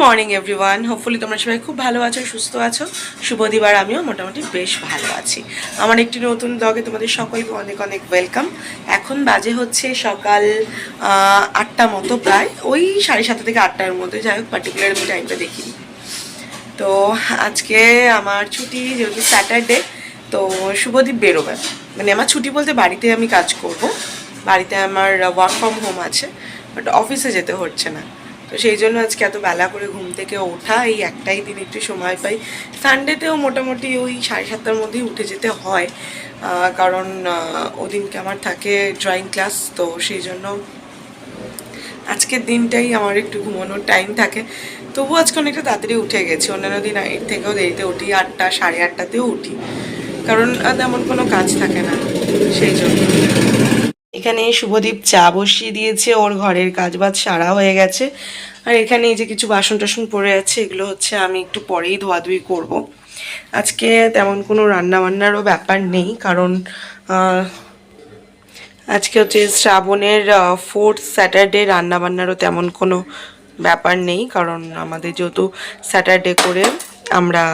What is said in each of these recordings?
Morning everyone hopefully তোমরা সবাই খুব ভালো আছো, সুস্থ আছো। শুভদিব আর আমিও মোটামুটি বেশ ভালো আছি। আমার একটি নতুন ব্লগে তোমাদের সকলকে অনেক অনেক ওয়েলকাম এখন বাজে হচ্ছে সকাল আটটা মতো প্রায়। ওই সাড়ে সাতটা থেকে আটটার মধ্যে, যাই হোক পার্টিকুলার আমি টাইমটা দেখিনি। তো আজকে আমার ছুটি যেহেতু স্যাটারডে তো শুভদীপ বেরোবে। মানে আমার ছুটি বলতে বাড়িতে আমি কাজ করব। বাড়িতে আমার ওয়ার্ক ফ্রম হোম আছে বাট অফিসে যেতে হচ্ছে না। তো সেই জন্য আজকে এত বেলা করে ঘুম থেকে ওঠা, এই একটাই দিন একটু সময় পাই। সানডেতেও মোটামুটি ওই সাড়ে সাতটার মধ্যেই উঠে যেতে হয় কারণ ওদিনকে আমার থাকে ড্রয়িং ক্লাস তো সেই জন্য আজকের দিনটাই আমার একটু ঘুমানোর টাইম থাকে। তবু আজকে অনেকটা তাড়াতাড়ি উঠে গেছি। অন্যান্য দিন এর থেকেও দেরিতে উঠি, আটটা, সাড়ে আটটাতেও উঠি। কারণ তেমন কোনো কাজ থাকে না, সেই জন্য। এখানে শুভদীপ চা বসিয়ে দিয়েছে, ওর ঘরের কাজ বাজ সারা হয়ে গেছে। আর এখানে এই যে কিছু বাসন টাসন পড়ে আছে, এগুলো হচ্ছে আমি একটু পরেই ধোয়াধুয়ি করব। আজকে তেমন কোনো রান্না বান্নারও ব্যাপার নেই, কারণ আজকে হচ্ছে শ্রাবণের ফোর্থ স্যাটারডে রান্নাবান্নারও তেমন কোনো ব্যাপার নেই, কারণ আমাদের যেহেতু স্যাটারডে করে আমরা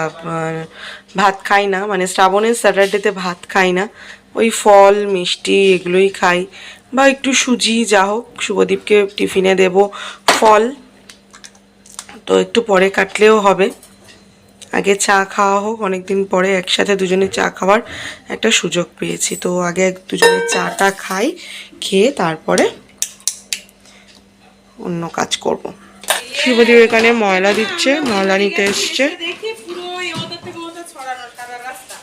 ভাত খাই না মানে শ্রাবণের স্যাটারডেতে ভাত খাই না। ওই ফল, মিষ্টি এগুলোই খাই। বা একটু সুজি, যা হোক, শুভদীপকে টিফিনে দেব ফল। তো একটু পরে কাটলেও হবে। আগে চা খাওয়া হোক, অনেকদিন পরে একসাথে দুজনে চা খাওয়ার একটা সুযোগ পেয়েছি। তো আগে দুজনে চাটা খাই, খেয়ে তারপরে অন্য কাজ করব। শিবদীপ এখানে ময়লা দিচ্ছে, ময়লা নিতে এসছে দেখি পুরো ওই ওদের থেকে ওদের ছড়ানো সারা রাস্তা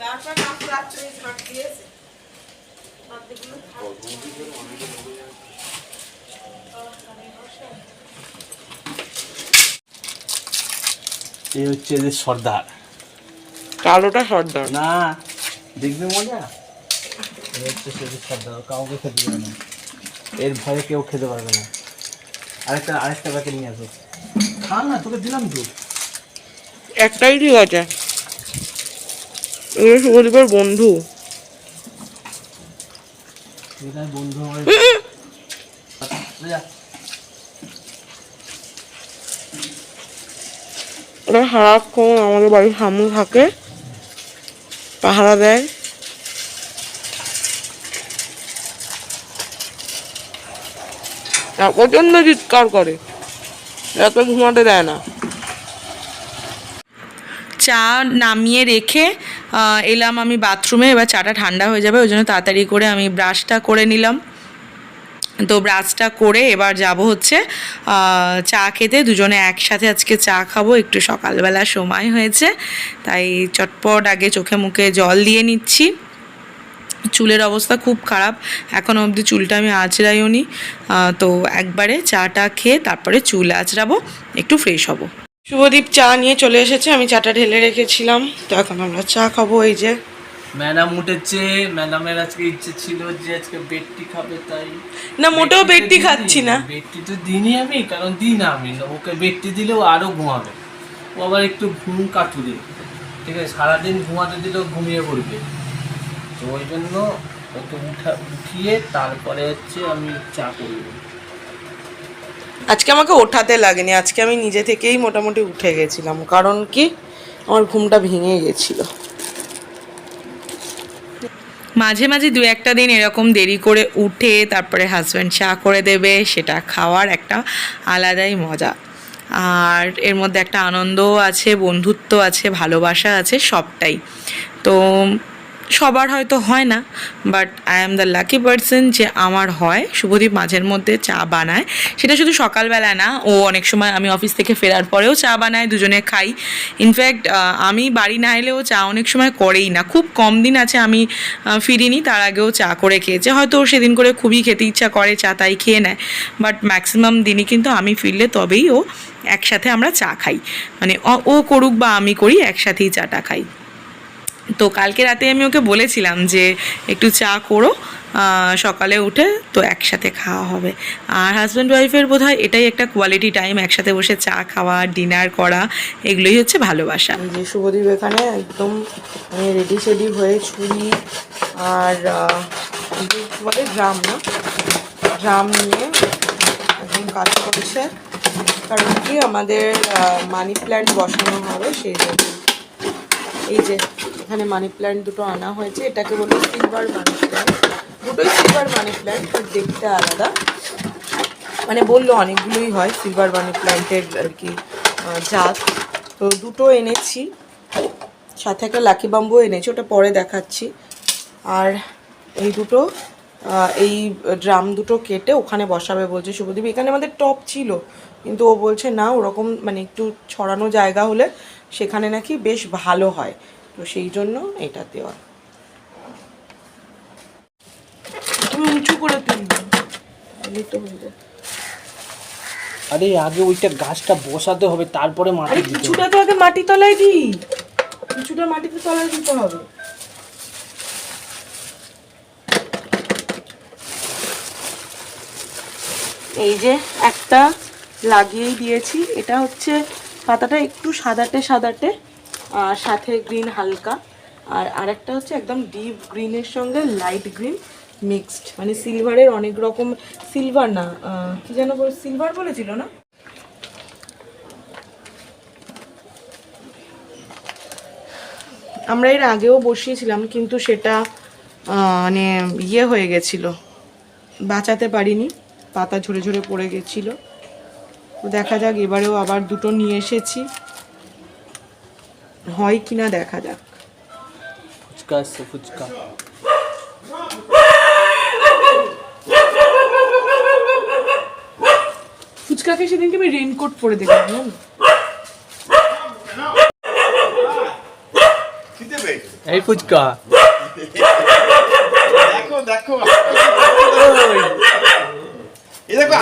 তারপর কাকু রাত্রে ঝাঁট দিয়েছে বাদগুলো খাও। এই হচ্ছে যে সর্দার। কালোটা সর্দার। না দেখবে মজা? হচ্ছে সে সর্দার কাউকে খেতে দেবে না। এর ভয়ে কেউ খেতে পারবে না। আরেকটা আরেকটা প্যাকেট নিয়ে আসো। খা না তোকে দিলাম তো। একটাই ঠিক আছে। এগুলো শুভদীপের বন্ধু। বন্ধু আমার ওরা সারাক্ষণ আমাদের বাড়ির সামনে থাকে, পাহারা দেয়। আর প্রচণ্ড চিৎকার করে রাতে ঘুমাতে দেয় না। চা নামিয়ে রেখে এলাম আমি বাথরুমে, এবার চাটা ঠান্ডা হয়ে যাবে, ওই জন্য তাড়াতাড়ি করে আমি ব্রাশটা করে নিলাম। তো ব্রাশটা করে এবার যাব হচ্ছে চা খেতে। দুজনে একসাথে আজকে চা খাব। একটু সকালবেলা সময় হয়েছে, তাই চটপট আগে চোখে মুখে জল দিয়ে নিচ্ছি। চুলের অবস্থা খুব খারাপ এখনও অবধি চুলটা আমি আঁচড়াইও নি তো একবারে চাটা খেয়ে তারপরে চুল আঁচড়াবো, একটু ফ্রেশ হব। শুভদীপ চা নিয়ে চলে এসেছে, আমি চাটা ঢেলে রেখেছিলাম। তো এখন আমরা চা খাব, এই যে। ম্যাডাম উঠেছে। ম্যাডামের আজকে ইচ্ছে ছিল যে আজকে বেডটি খাবে তাই না মোটেও বেডটি। খাচ্ছি না। বেডটি তো দিইনি আমি কারণ দিই না আমি। ওকে বেডটি দিলেও আরও ঘুমাবে। ও আবার একটু ঘুম কাটুরে। ঠিক আছে সারাদিন ঘুমাতে দিলেও ঘুমিয়ে পড়বে। তো ওই জন্য ওকে উঠা উঠিয়ে তারপরে হচ্ছে আমি চা করব। আজকে আমাকে ওঠাতে লাগেনি। আজকে আমি নিজে থেকেই মোটামুটি উঠে গেছিলাম। কারণ কি? আমার ঘুমটা ভেঙে গেছিল। মাঝে মাঝে দু একটা দিন এরকম দেরি করে উঠে তারপরে হাজব্যান্ড চা করে দেবে, সেটা খাওয়ার একটা আলাদাই মজা। আর এর মধ্যে একটা আনন্দও আছে, বন্ধুত্ব আছে, ভালোবাসা আছে, সবটাই। তো সবার হয়তো হয় না but I am the lucky person যে আমার হয়। শুভদীপ মাঝের মধ্যে চা বানায়। সেটা শুধু সকালবেলা না, ও অনেক সময় আমি অফিস থেকে ফেরার পরেও চা বানায়, দুজনে খাই। ইনফ্যাক্ট আমি বাড়ি না এলেও চা অনেক সময় করেই না। খুব কম দিন আছে আমি ফিরিনি, তার আগেও চা করে খেয়েছে। হয়তো সেদিন করে খুবই খেতে ইচ্ছা করে, চা তাই খেয়ে নেয়। বাট ম্যাক্সিমাম দিনই কিন্তু আমি ফিরলে তবেই ও একসাথে আমরা চা খাই। মানে ও করুক বা আমি করি, একসাথেই চাটা খাই। তো কালকে রাতে আমি ওকে বলেছিলাম যে একটু চা করো সকালে উঠে তো একসাথে খাওয়া হবে। আর হাজব্যান্ড ওয়াইফের বোধ হয় এটাই একটা কোয়ালিটি টাইম একসাথে বসে চা খাওয়া ডিনার করা, এগুলোই হচ্ছে ভালোবাসা। যে শুভদীপ এখানে একদম রেডি সেডি হয়ে ছুরি আর বলে? ড্রাম না? ড্রাম নিয়ে একদম কাজ করছে। কারণ কি আমাদের মানি প্ল্যান্ট বসানো হবে সেই জন্য। এই যে এখানে মানি প্ল্যান্ট দুটো আনা হয়েছে। এটাকে বলে সিলভার মানি প্ল্যান্ট দুটোই সিলভার মানি প্ল্যান্ট দেখতে আলাদা। মানে বলল অনেকগুলোই হয় সিলভার মানি প্ল্যান্টের আর কি জাত। তো দুটো এনেছি। সাথে একটা লাকি বাম্বু এনেছি, ওটা পরে দেখাচ্ছি। আর এই দুটো এই ড্রাম দুটো কেটে ওখানে বসাবে বলছে শুভদীপ। এখানে আমাদের টপ ছিল, কিন্তু ও বলছে না, ওরকম মানে একটু ছড়ানো জায়গা হলে সেখানে নাকি বেশ ভালো হয়। তো সেই জন্য এটা দেওয়া। তুমি উঁচু করে তুলবে। তো হয়ে। আরে আগে ওইটা গাছটা বসাতে হবে তারপরে মাটি আরে দিতে হবে। কিছুটা তো আগে মাটি তলায় দিই। কিছুটা মাটিতে তলায় দিতে হবে। এই যে একটা লাগিয়েই দিয়েছি। এটা হচ্ছে পাতাটা একটু সাদাটে সাদাটে আর সাথে গ্রিন হালকা। আর আরেকটা হচ্ছে একদম ডিপ গ্রিনের সঙ্গে লাইট গ্রিন মিক্সড মানে সিলভারের অনেক রকম সিলভার না কি যেন সিলভার বলেছিল না? আমরা এর আগেও বসিয়েছিলাম, কিন্তু সেটা মানে ইয়ে হয়ে গেছিল। বাঁচাতে পারিনি, পাতা ঝরে ঝরে পড়ে গেছিল। দেখা যাক, এবারেও আবার দুটো নিয়ে এসেছি। হয় কিনা দেখা যাক। ফুচকা আসছে ফুচকা। ফুচকাকে সেদিনকে আমি রেনকোট পরে দেখলাম জানো? এই ফুচকা। দেখো দেখো। এই দেখো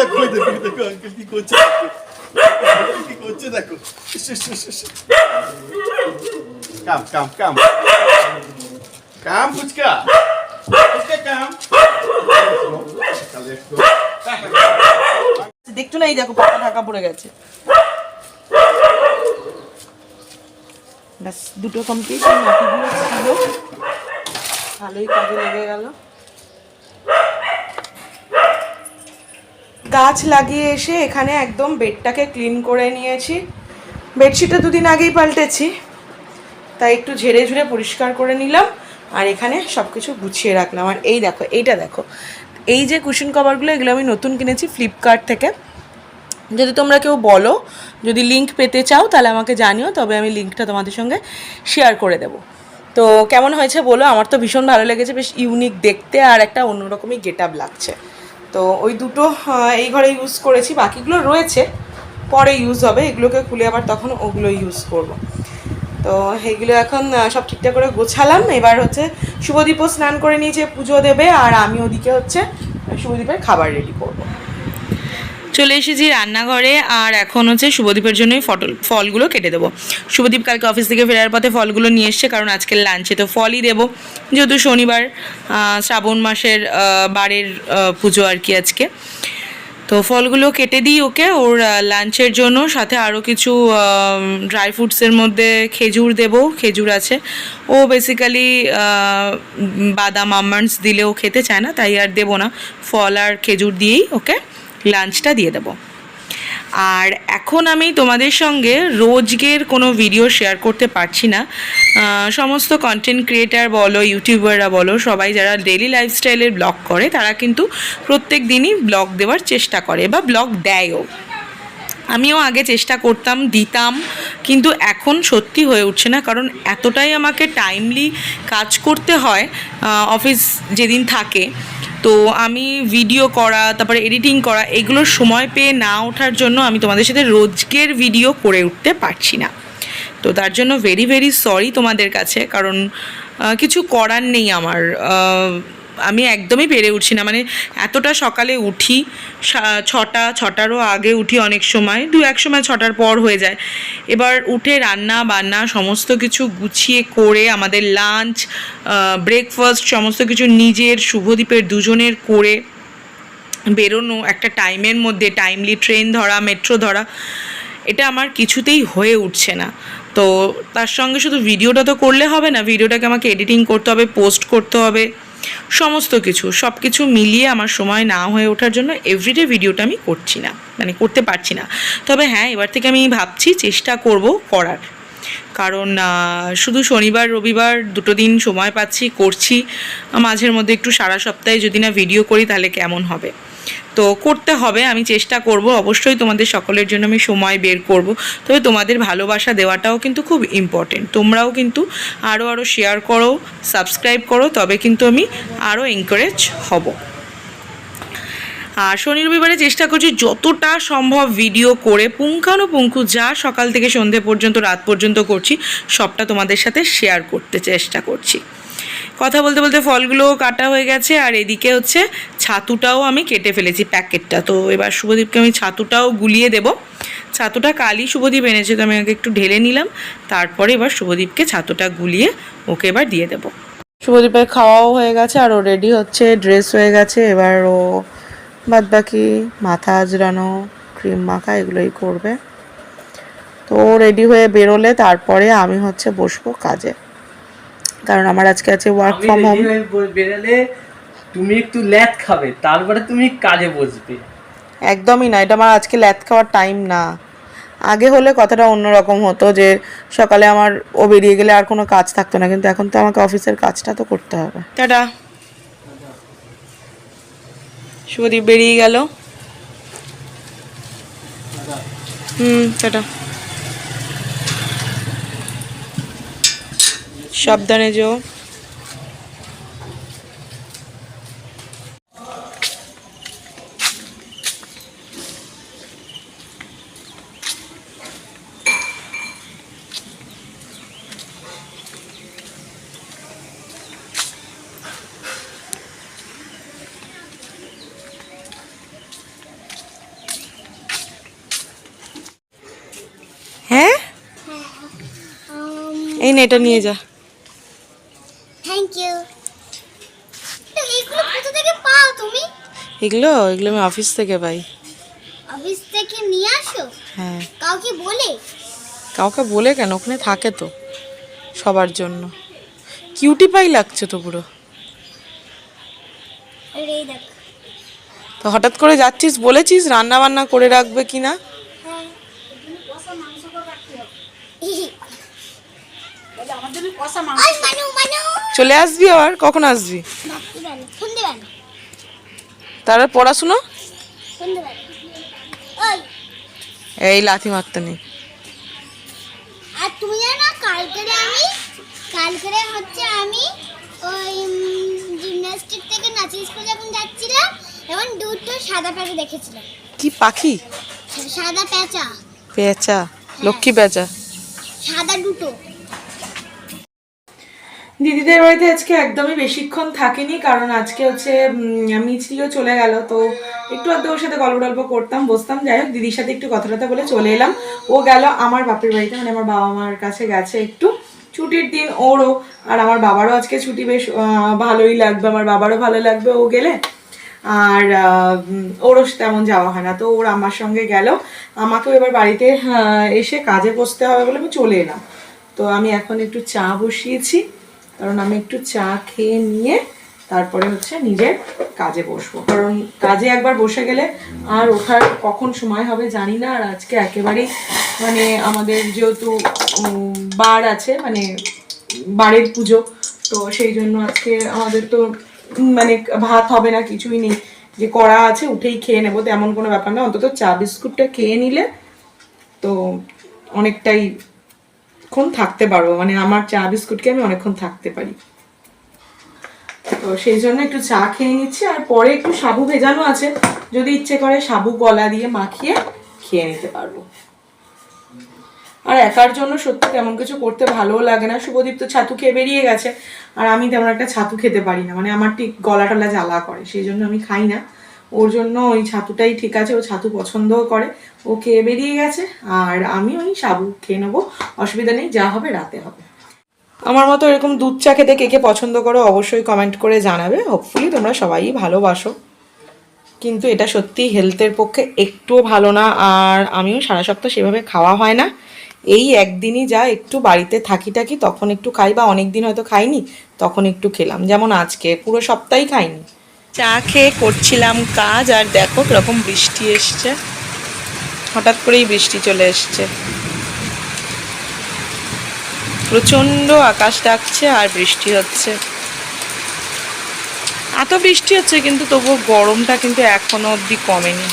দেখো দেখো দেখো কি করছে? কাম কাম কাম দেখছ না এই দেখো পাতা ঢাকা পড়ে গেছে। ব্যাস, দুটো কমপ্লিট ভালোই কাজে লেগে গেল। গাছ লাগিয়ে এসে এখানে একদম বেডটাকে ক্লিন করে নিয়েছি। বেডশিটটা দুদিন আগেই পাল্টেছি। তাই একটু ঝেড়ে ঝুড়ে পরিষ্কার করে নিলাম আর এখানে সব কিছু গুছিয়ে রাখলাম। আর এই দেখো, এইটা দেখো। এই যে কুশন কভারগুলো এগুলো আমি নতুন কিনেছি ফ্লিপকার্ট থেকে। যদি তোমরা কেউ বলো, যদি লিংক পেতে চাও, তাহলে আমাকে জানিও, তবে আমি লিঙ্কটা তোমাদের সঙ্গে শেয়ার করে দেব। তো কেমন হয়েছে বলো? আমার তো ভীষণ ভালো লেগেছে, বেশ ইউনিক দেখতে আর একটা অন্যরকমই গেট আপ লাগছে। তো ওই দুটো এই ঘরে ইউজ করেছি, বাকিগুলো রয়েছে, পরে ইউজ হবে, এগুলোকে খুলে আবার তখন ওগুলো ইউজ করব। তো এইগুলো এখন সব ঠিকঠাক করে গোছালাম, এবার হচ্ছে শুভদীপও স্নান করে নিয়েছে, পুজো দেবে, আর আমি ওদিকে হচ্ছে শুভদীপের খাবার রেডি করব। চলে এসেছি রান্নাঘরে, আর এখন হচ্ছে শুভদীপের জন্যই ফটল ফলগুলো কেটে দেবো। শুভদীপ কালকে অফিস থেকে ফেরার পথে ফলগুলো নিয়ে এসছে, কারণ আজকের লাঞ্চে তো ফলই দেবো। যেহেতু শনিবার শ্রাবণ মাসের বারের পুজো আর কি আজকে। তো ফলগুলো কেটে দিই ওকে, ওর লাঞ্চের জন্য। সাথে আরও কিছু ড্রাই ফ্রুটসের মধ্যে খেজুর দেব, খেজুর আছে। ও বেসিক্যালি বাদাম আমন্ডস দিলেও খেতে চায় না, তাই আর দেবো না। ফল আর খেজুর দিয়েই ওকে লাঞ্চটা দিয়ে দেবো। আর এখন আমি তোমাদের সঙ্গে রোজগের কোনো ভিডিও শেয়ার করতে পারছি না। সমস্ত কন্টেন্ট ক্রিয়েটার বলো ইউটিউবাররা বলো, সবাই যারা ডেলি লাইফস্টাইলের ব্লগ করে, তারা কিন্তু প্রত্যেক দিনই ব্লগ দেওয়ার চেষ্টা করে বা ব্লগ দেয়ও। আমিও আগে চেষ্টা করতাম, দিতাম, কিন্তু এখন সত্যি হয়ে উঠছে না, কারণ এতটাই আমাকে টাইমলি কাজ করতে হয় অফিস যেদিন থাকে। তো আমি ভিডিও করা, তারপরে এডিটিং করা এগুলোর সময় পেয়ে না ওঠার জন্য আমি তোমাদের সাথে রোজকের ভিডিও করে উঠতে পারছি না। তো তার জন্য ভেরি ভেরি সরি তোমাদের কাছে, কারণ কিছু করার নেই আমার আমি একদমই পেরে উঠছি না। মানে এতটা সকালে উঠি ছটা, ছটারও আগে উঠি অনেক সময়, দু এক সময় ছটার পর হয়ে যায়। এবার উঠে রান্না বান্না সমস্ত কিছু গুছিয়ে করে আমাদের লাঞ্চ ব্রেকফাস্ট সমস্ত কিছু নিজের শুভদীপের দুজনের করে বেরোনো একটা টাইমের মধ্যে টাইমলি ট্রেন ধরা মেট্রো ধরা, এটা আমার কিছুতেই হয়ে উঠছে না। তো তার সঙ্গে শুধু ভিডিওটা তো করলে হবে না ভিডিওটাকে আমাকে এডিটিং করতে হবে পোস্ট করতে হবে। সমস্ত কিছু সব কিছু মিলিয়ে আমার সময় না হয়ে ওঠার জন্য এভরিডে ভিডিওটা আমি করছি না মানে করতে পারছি না। তবে হ্যাঁ এবার থেকে আমি ভাবছি চেষ্টা করব করার। কারণ শুধু শনিবার, রবিবার দুটো দিন সময় পাচ্ছি, করছি। মাঝের মধ্যে একটু সারা সপ্তাহে যদি না ভিডিও করি, তাহলে কেমন হবে? তো করতে হবে, আমি চেষ্টা করব। অবশ্যই তোমাদের সকলের জন্য আমি সময় বের করব। তবে তোমাদের ভালোবাসা দেওয়াটাও কিন্তু খুব ইম্পর্টেন্ট তোমরাও কিন্তু আরও আরও শেয়ার করো সাবস্ক্রাইব করো, তবে কিন্তু আমি আরও এনকারেজ হব। আর শনি রবিবারে চেষ্টা করছি যতটা সম্ভব ভিডিও করে, পুঙ্খানুপুঙ্খু যা সকাল থেকে সন্ধে পর্যন্ত, রাত পর্যন্ত করছি, সবটা তোমাদের সাথে শেয়ার করতে চেষ্টা করছি। কথা বলতে বলতে ফলগুলো কাটা হয়ে গেছে, আর এদিকে হচ্ছে ছাতুটাও আমি কেটে ফেলেছি প্যাকেটটা। তো এবার শুভদীপকে আমি ছাতুটাও গুলিয়ে দেব। ছাতুটা কালই শুভদীপ এনেছে, তো আমি আগে একটু ঢেলে নিলাম। তারপরে এবার শুভদীপকে ছাতুটা গুলিয়ে ওকে এবার দিয়ে দেব। শুভদীপের খাওয়াও হয়ে গেছে, আর ও রেডি হচ্ছে ড্রেস হয়ে গেছে। এবার ও বাদ বাকি মাথা আজরানো ক্রিম মাখা, এগুলোই করবে। তো রেডি হয়ে বেরোলে, তারপরে আমি হচ্ছে বসবো কাজে। কারণ আমার আজকে আছে ওয়ার্ক ফ্রম হোম বেরোলে তুমি একটু ল্যাথ খাবে তারপরে তুমি কাজে বসবে। একদমই না এটা আমার আজকে ল্যাথ খাওয়ার টাইম না। আগে হলে কথাটা অন্যরকম হতো যে সকালে আমার ও বেরিয়ে গেলে আর কোনো কাজ থাকতো না কিন্তু এখন তো আমাকে অফিসের কাজটা তো করতে হবে। টাটা। শুভদীপ বেরিয়ে গেল। হুম টাটা। সাবধানে যেও। হ্যাঁ? এই নে এটা নিয়ে যা। এগুলো? এগুলো আমি অফিস থেকে পাই। অফিস থেকে নিয়ে আসো? হ্যাঁ। কাউকে বলে? কাউকে বলে কেন? ওখানে থাকে তো সবার জন্য। কিউটি পাই লাগছে তো পুরো। আরে এই দেখ। তো হঠাৎ করে যাচ্ছিস বলেছিস রান্না বান্না করে রাখবে কি না? হ্যাঁ। মানু মানু। চলে আসবি আবার? কখন আসবি? ভাবতে পারো সন্ধেবেলা তার পড়াশুনো এই লাথি মারতে নেই। আর তুমি জানো কালকে আমি কালকে হচ্ছে আমি ওই জিমন্যাস্টিক থেকে নাচের স্কুল যখন যাচ্ছিলাম দুটো সাদা দেখেছিলাম। কি পাখি? সাদা প্যাঁচা। পেঁচা লক্ষ্মী পেঁচা সাদা দুটো। দিদিদের বাড়িতে আজকে একদমই বেশিক্ষণ থাকিনি, কারণ আজকে হচ্ছে মিছলিও চলে গেল, তো একটু আধটু ওর সাথে গল্প টল্প করতাম, বসতাম। যাই হোক, দিদির সাথে একটু কথা টথা বলে চলে এলাম। ও গেল আমার বাপের বাড়িতে মানে আমার বাবা মার কাছে গেছে একটু। ছুটির দিন ওরও, আর আমার বাবারও আজকে ছুটি বেশ ভালোই লাগবে, আমার বাবারও ভালো লাগবে ও গেলে। আর ওরও তেমন যাওয়া হয় না, তো ওর আমার সঙ্গে গেল। আমাকেও এবার বাড়িতে এসে কাজে বসতে হবে বলে আমি চলে এলাম। তো আমি এখন একটু চা বসিয়েছি। কারণ আমি একটু চা খেয়ে নিয়ে তারপরে হচ্ছে নিজের কাজে বসবো। কারণ কাজে একবার বসে গেলে আর ওঠার কখন সময় হবে জানি না, আর আজকে একেবারেই মানে আমাদের যেহেতু বার আছে মানে বাড়ির পুজো, তো সেই জন্য আজকে আমাদের তো মানে ভাত হবে না, কিছুই নেই। যে কড়া আছে উঠেই খেয়ে নেব, তেমন কোনো ব্যাপার না। অন্তত চা বিস্কুটটা খেয়ে নিলে তো অনেকটাই অনেকক্ষণ থাকতে পারব। মানে আমার চা বিস্কুটকে আমি অনেকক্ষণ থাকতে পারি। তো সেই জন্য একটু চা খেয়ে নিচ্ছি, আর পরে একটু সাবু ভেজানো আছে। যদি ইচ্ছে করে সাবু গলা দিয়ে মাখিয়ে খেয়ে নিতে পারব। আর একার জন্য সত্যি তেমন কিছু করতে ভালোও লাগে না। শুভদীপ তো ছাতু খেয়ে বেরিয়ে গেছে, আর আমি তেমন একটা ছাতু খেতে পারি না। মানে আমার ঠিক গলা টলা জ্বালা করে, সেই জন্য আমি খাই না। ওর জন্য ওই ছাতুটাই ঠিক আছে, ও ছাতু পছন্দও করে। ও খেয়ে বেরিয়ে গেছে, আর আমি ওই সাবু খেয়ে নেব, অসুবিধা নেই, যা হবে রাতে হবে। আমার মতো এরকম দুধ চা খেতে কে কে পছন্দ করো অবশ্যই কমেন্ট করে জানাবে। হোপফুলি তোমরা সবাই ভালোবাসো। কিন্তু এটা সত্যি হেলথের পক্ষে একটুও ভালো না, আর আমিও সারা সপ্তাহ সেভাবে খাওয়া হয় না। এই একদিনই যা একটু বাড়িতে থাকি টাকি তখন একটু খাই বা অনেক দিন হয়তো খাইনি, তখন একটু খেলাম। যেমন আজকে, পুরো সপ্তাহই খাইনি। চা খেয়ে করছিলাম কাজ, আর দেখো কীরকম বৃষ্টি এসছে। হঠাৎ করেই বৃষ্টি চলে এসছে। প্রচণ্ড আকাশ ডাকছে আর বৃষ্টি হচ্ছে। এত বৃষ্টি হচ্ছে কিন্তু তবুও গরমটা কিন্তু এখনও অবধি কমেনি।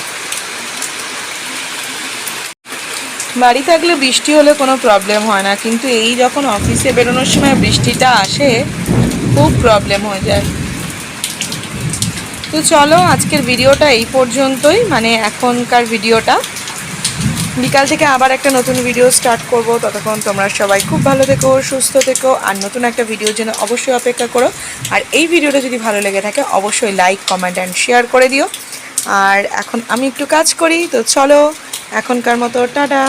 বাড়ি থাকলে বৃষ্টি হলে কোনো প্রবলেম হয় না, কিন্তু এই যখন অফিসে বেরোনোর সময় বৃষ্টিটা আসে, খুব প্রবলেম হয়ে যায়। তো চলো, আজকের ভিডিওটা এই পর্যন্তই। মানে এখনকার ভিডিওটা। বিকাল থেকে আবার একটা নতুন ভিডিও স্টার্ট করব। ততক্ষণ তোমরা সবাই খুব ভালো থেকো, সুস্থ থেকো, আর নতুন একটা ভিডিওর জন্য অবশ্যই অপেক্ষা করো। আর এই ভিডিওটা যদি ভালো লেগে থাকে, অবশ্যই লাইক কমেন্ট অ্যান্ড শেয়ার করে দিও। আর এখন আমি একটু কাজ করি, তো চলো, এখনকার মতো, টাটা!